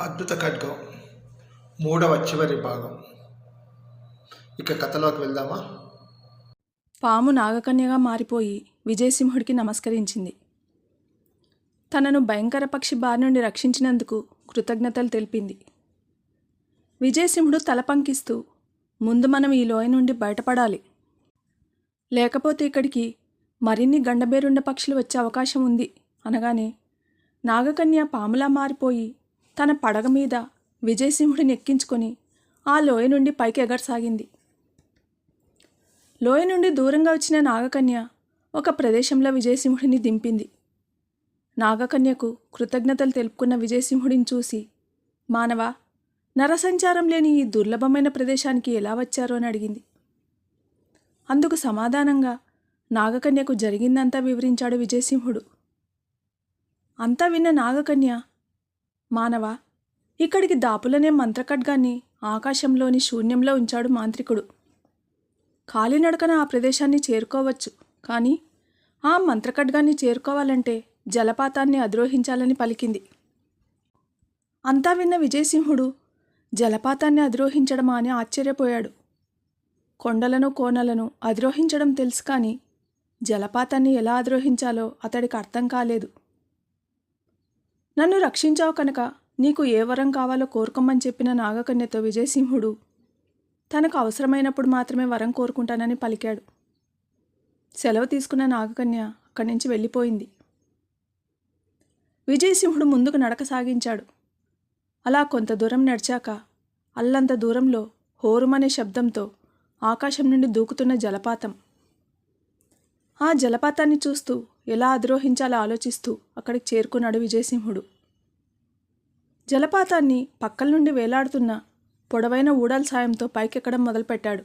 అద్భుత ఖడ్గం. మూడవ చివరి భాగం. ఇక కథలోకి వెళ్దామా? పాము నాగకన్యగా మారిపోయి విజయసింహుడికి నమస్కరించింది. తనను భయంకర పక్షి బారి నుండి రక్షించినందుకు కృతజ్ఞతలు తెలిపింది. విజయసింహుడు తల పంకిస్తూ ముందు మనం ఈ లోయ నుండి బయటపడాలి. లేకపోతే ఇక్కడికి మరిన్ని గండబేరుండ పక్షులు వచ్చే అవకాశం ఉంది అనగానే నాగకన్య పాములా మారిపోయి తన పడగ మీద విజయసింహుడిని ఎక్కించుకొని ఆ లోయ నుండి పైకి ఎగరసాగింది. లోయ నుండి దూరంగా వచ్చిన నాగకన్య ఒక ప్రదేశంలో విజయసింహుడిని దింపింది. నాగకన్యకు కృతజ్ఞతలు తెలుపుకున్న విజయసింహుడిని చూసి మానవ నరసంచారం లేని ఈ దుర్లభమైన ప్రదేశానికి ఎలా వచ్చారు? అని అడిగింది. అందుకు సమాధానంగా నాగకన్యకు జరిగిందంతా వివరించాడు విజయసింహుడు. అంతా విన్న నాగకన్య మానవ ఇక్కడికి దాపులనే మంత్రకడ్గాన్ని ఆకాశంలోని శూన్యంలో ఉంచాడు మాంత్రికుడు. కాలినడకన ఆ ప్రదేశాన్ని చేరుకోవచ్చు కానీ ఆ మంత్రకడ్గాన్ని చేరుకోవాలంటే జలపాతాన్ని అధిరోహించాలని పలికింది. అంతా విన్న విజయసింహుడు జలపాతాన్ని అధిరోహించడమా అని ఆశ్చర్యపోయాడు. కొండలను కోనలను అధిరోహించడం తెలుసు కానీ జలపాతాన్ని ఎలా అధిరోహించాలో అతడికి అర్థం కాలేదు. నన్ను రక్షించావు కనుక నీకు ఏ వరం కావాలో కోరుకోమని చెప్పిన నాగకన్యతో విజయసింహుడు తనకు అవసరమైనప్పుడు మాత్రమే వరం కోరుకుంటానని పలికాడు. సెలవు తీసుకున్న నాగకన్య అక్కడి నుంచి వెళ్ళిపోయింది. విజయసింహుడు ముందుకు నడక సాగించాడు. అలా కొంత దూరం నడిచాక అల్లంత దూరంలో హోరుమనే శబ్దంతో ఆకాశం నుండి దూకుతున్న జలపాతం ఆ జలపాతాన్ని చూస్తూ ఎలా అధిరోహించాలో ఆలోచిస్తూ అక్కడికి చేరుకున్నాడు విజయసింహుడు. జలపాతాన్ని పక్కల నుండి వేలాడుతున్న పొడవైన ఊడల సాయంతో పైకెక్కడం మొదలుపెట్టాడు.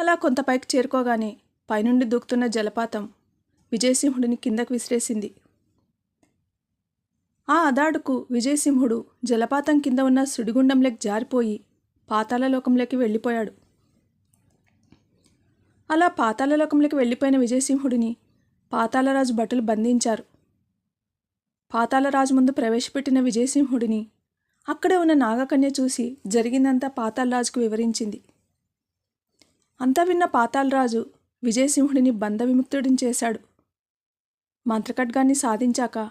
అలా కొంత పైకి చేరుకోగానే పైనుండి దూకుతున్న జలపాతం విజయసింహుడిని కిందకు విసిరేసింది. ఆ అదాడుకు విజయసింహుడు జలపాతం కింద ఉన్న సుడిగుండంలోకి జారిపోయి పాతాళలోకంలోకి వెళ్ళిపోయాడు. అలా పాతాళలోకంలోకి వెళ్ళిపోయిన విజయసింహుడిని పాతాళరాజు భటులు బంధించారు. పాతాళరాజు ముందు ప్రవేశపెట్టిన విజయసింహుడిని అక్కడే ఉన్న నాగకన్య చూసి జరిగిందంతా పాతాళరాజుకు వివరించింది. అంతా విన్న పాతాళరాజు విజయసింహుడిని బంధ విముక్తుడిని చేశాడు. మంత్రకడ్గాన్ని సాధించాక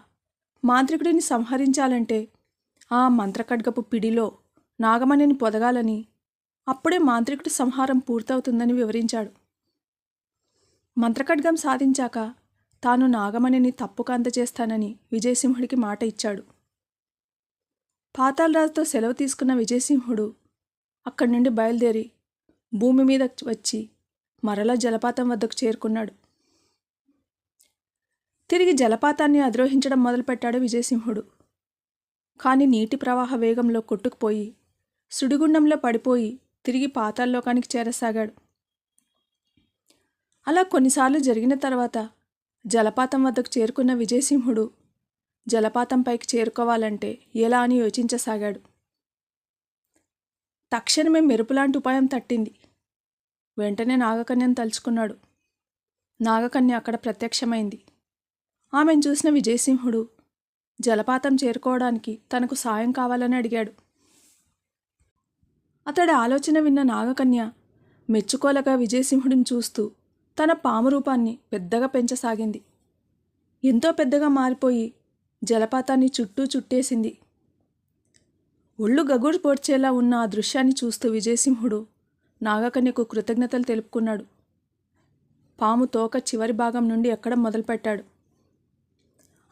మాంత్రికుడిని సంహరించాలంటే ఆ మంత్రకడ్గపు పిడిలో నాగమణిని పొదగాలని అప్పుడే మాంత్రికుడి సంహారం పూర్తవుతుందని వివరించాడు. మంత్రఖడ్గం సాధించాక తాను నాగమణిని తప్పుకు అందజేస్తానని విజయసింహుడికి మాట ఇచ్చాడు. పాతాళరాజుతో సెలవు తీసుకున్న విజయసింహుడు అక్కడి నుండి బయలుదేరి భూమి మీద వచ్చి మరలా జలపాతం వద్దకు చేరుకున్నాడు. తిరిగి జలపాతాన్ని అధిరోహించడం మొదలుపెట్టాడు విజయసింహుడు. కానీ నీటి ప్రవాహ వేగంలో కొట్టుకుపోయి సుడిగుండంలో పడిపోయి తిరిగి పాతాల్లోకానికి చేరసాగాడు. అలా కొన్నిసార్లు జరిగిన తర్వాత జలపాతం వద్దకు చేరుకున్న విజయసింహుడు జలపాతం పైకి చేరుకోవాలంటే ఎలా అని యోచించసాగాడు. తక్షణమే మెరుపులాంటి ఉపాయం తట్టింది. వెంటనే నాగకన్యను తలుచుకున్నాడు. నాగకన్య అక్కడ ప్రత్యక్షమైంది. ఆమెను చూసిన విజయసింహుడు జలపాతం చేరుకోవడానికి తనకు సాయం కావాలని అడిగాడు. అతడి ఆలోచన విన్న నాగకన్య మెచ్చుకోలగా విజయసింహుడిని చూస్తూ తన పాము రూపాన్ని పెద్దగా పెంచసాగింది. ఎంతో పెద్దగా మారిపోయి జలపాతాన్ని చుట్టూ చుట్టేసింది. ఒళ్ళు గగుడు పోడ్చేలా ఉన్న ఆ దృశ్యాన్ని చూస్తూ విజయసింహుడు నాగకన్యకు కృతజ్ఞతలు తెలుపుకున్నాడు. పాము తోక చివరి భాగం నుండి ఎక్కడం మొదలుపెట్టాడు.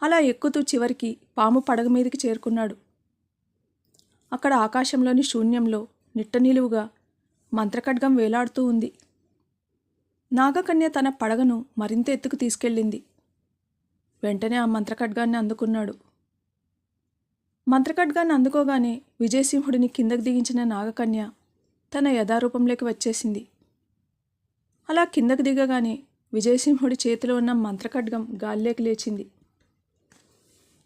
అలా ఎక్కుతూ చివరికి పాము పడగ మీదకి చేరుకున్నాడు. అక్కడ ఆకాశంలోని శూన్యంలో నిట్ట నిలువుగా మంత్రఖడ్గం వేలాడుతూ ఉంది. నాగకన్య తన పడగను మరింత ఎత్తుకు తీసుకెళ్ళింది. వెంటనే ఆ మంత్రఖడ్గాన్ని అందుకున్నాడు. మంత్రఖడ్గాన్ని అందుకోగానే విజయసింహుడిని కిందకు దిగించిన నాగకన్య తన యథారూపంలోకి వచ్చేసింది. అలా కిందకు దిగగానే విజయసింహుడి చేతిలో ఉన్న మంత్రఖడ్గం గాల్లోకి లేచింది.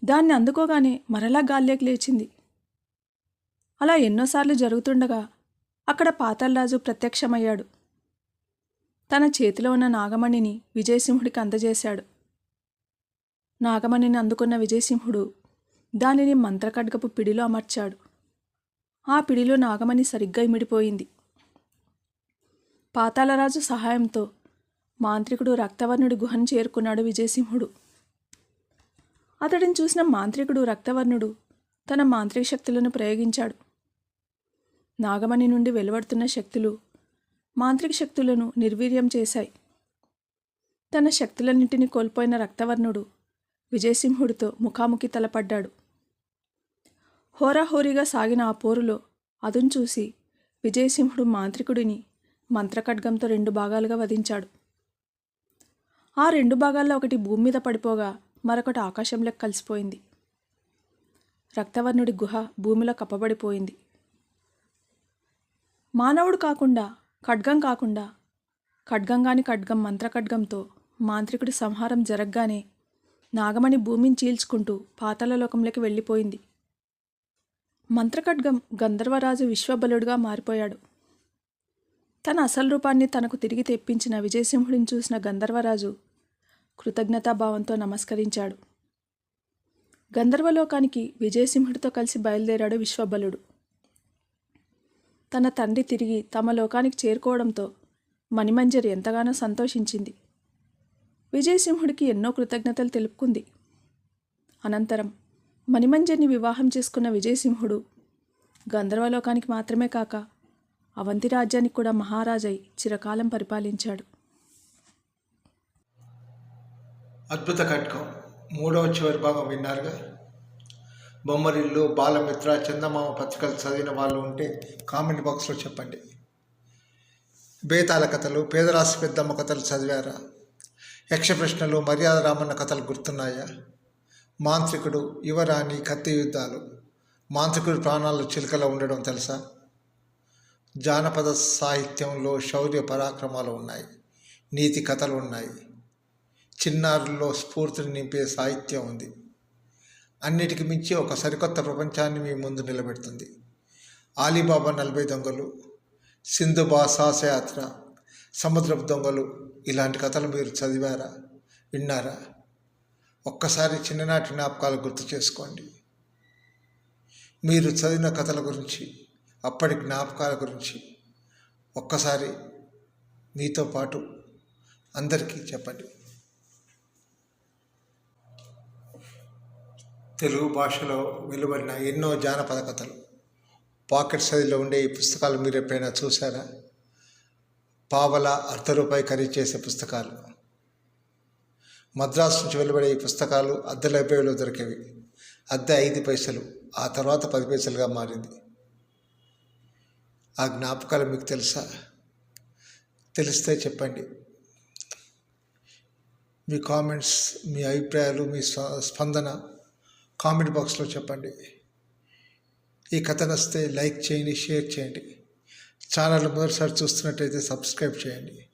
దాన్ని అందుకోగానే మరలా గాల్లోకి లేచింది. అలా ఎన్నోసార్లు జరుగుతుండగా అక్కడ పాతాళరాజు ప్రత్యక్షమయ్యాడు. తన చేతిలో ఉన్న నాగమణిని విజయసింహుడికి అందజేశాడు. నాగమణిని అందుకున్న విజయసింహుడు దానిని మంత్రకడ్గపు పిడిలో అమర్చాడు. ఆ పిడిలో నాగమణి సరిగ్గా ఇమిడిపోయింది. పాతాళరాజు సహాయంతో మాంత్రికుడు రక్తవర్ణుడి గుహను చేరుకున్నాడు విజయసింహుడు. అతడిని చూసిన మాంత్రికుడు రక్తవర్ణుడు తన మాంత్రిక శక్తులను ప్రయోగించాడు. నాగమణి నుండి వెలువడుతున్న శక్తులు మాంత్రిక శక్తులను నిర్వీర్యం చేశాయి. తన శక్తులన్నింటినీ కోల్పోయిన రక్తవర్ణుడు విజయసింహుడితో ముఖాముఖి తలపడ్డాడు. హోరాహోరీగా సాగిన ఆ పోరులో అదును చూసి విజయసింహుడు మాంత్రికుడిని మంత్రఖడ్గంతో రెండు భాగాలుగా వధించాడు. ఆ రెండు భాగాల్లో ఒకటి భూమి మీద పడిపోగా మరొకటి ఆకాశంలోకి కలిసిపోయింది. రక్తవర్ణుడి గుహ భూమిలో కప్పబడిపోయింది. మానవుడు కాకుండా ఖడ్గం కాకుండా ఖడ్గంగాని ఖడ్గం మంత్రఖడ్గంతో మాంత్రికుడి సంహారం జరగగానే నాగమణి భూమిని చీల్చుకుంటూ పాతాళలోకంలోకి వెళ్ళిపోయింది. మంత్రఖడ్గం గంధర్వరాజు విశ్వబలుడుగా మారిపోయాడు. తన అసలు రూపాన్ని తనకు తిరిగి తెప్పించిన విజయసింహుడిని చూసిన గంధర్వరాజు కృతజ్ఞతాభావంతో నమస్కరించాడు. గంధర్వలోకానికి విజయసింహుడితో కలిసి బయలుదేరాడు విశ్వబలుడు. తన తండ్రి తిరిగి తమ లోకానికి చేరుకోవడంతో మణిమంజరి ఎంతగానో సంతోషించింది. విజయసింహుడికి ఎన్నో కృతజ్ఞతలు తెలుపుకుంది. అనంతరం మణిమంజరిని వివాహం చేసుకున్న విజయసింహుడు గంధర్వలోకానికి మాత్రమే కాక అవంతి రాజ్యానికి కూడా మహారాజై చిరకాలం పరిపాలించాడు. అద్భుత కట్కం మూడవ చివరి భాగం విన్నారుగా? బొమ్మరిల్లు బాలమిత్ర చందమామ పత్రికలు చదివిన వాళ్ళు ఉంటే కామెంట్ బాక్స్లో చెప్పండి. బేతాల కథలు పేదరాశి పెద్దమ్మ కథలు చదివారా? యక్ష ప్రశ్నలు మర్యాద రామన్న కథలు గుర్తున్నాయా? మాంత్రికుడు యువరాణి కత్తి యుద్ధాలు. మాంత్రికుడి ప్రాణాలు చిలుకలో ఉండడం తెలుసా? జానపద సాహిత్యంలో శౌర్య పరాక్రమాలు ఉన్నాయి. నీతి కథలు ఉన్నాయి. చిన్నారుల్లో స్ఫూర్తిని నింపే సాహిత్యం ఉంది. అన్నిటికి మించి ఒక సరికొత్త ప్రపంచాన్ని మీ ముందు నిలబెడుతుంది. ఆలీబాబా నలభై దొంగలు సింధు సాహసయాత్ర సముద్రపు దొంగలు ఇలాంటి కథలు మీరు చదివారా? విన్నారా? ఒక్కసారి చిన్ననాటి జ్ఞాపకాలు గుర్తు చేసుకోండి. మీరు చదివిన కథల గురించి అప్పటి జ్ఞాపకాల గురించి ఒక్కసారి మీతో పాటు అందరికీ చెప్పండి. తెలుగు భాషలో వెలువడిన ఎన్నో జానపద కథలు. పాకెట్ సైజులో ఉండే ఈ పుస్తకాలు మీరు ఎప్పుడైనా చూసారా పావల అర్ధ రూపాయి ఖరీదు చేసే పుస్తకాలు. మద్రాసు నుంచి వెలువడే ఈ పుస్తకాలు అద్దె లైబ్రరీలో దొరికేవి. అద్దె ఐదు పైసలు ఆ తర్వాత పది పైసలుగా మారింది. ఆ జ్ఞాపకాలు మీకు తెలుసా? తెలిస్తే చెప్పండి. మీ కామెంట్స్ మీ అభిప్రాయాలు మీ స్పందన కామెంట్ బాక్స్లో చెప్పండి. ఈ కథ నస్తే లైక్ చేయండి షేర్ చేయండి. ఛానల్ మొదటిసారి చూస్తున్నట్టయితే సబ్స్క్రైబ్ చేయండి.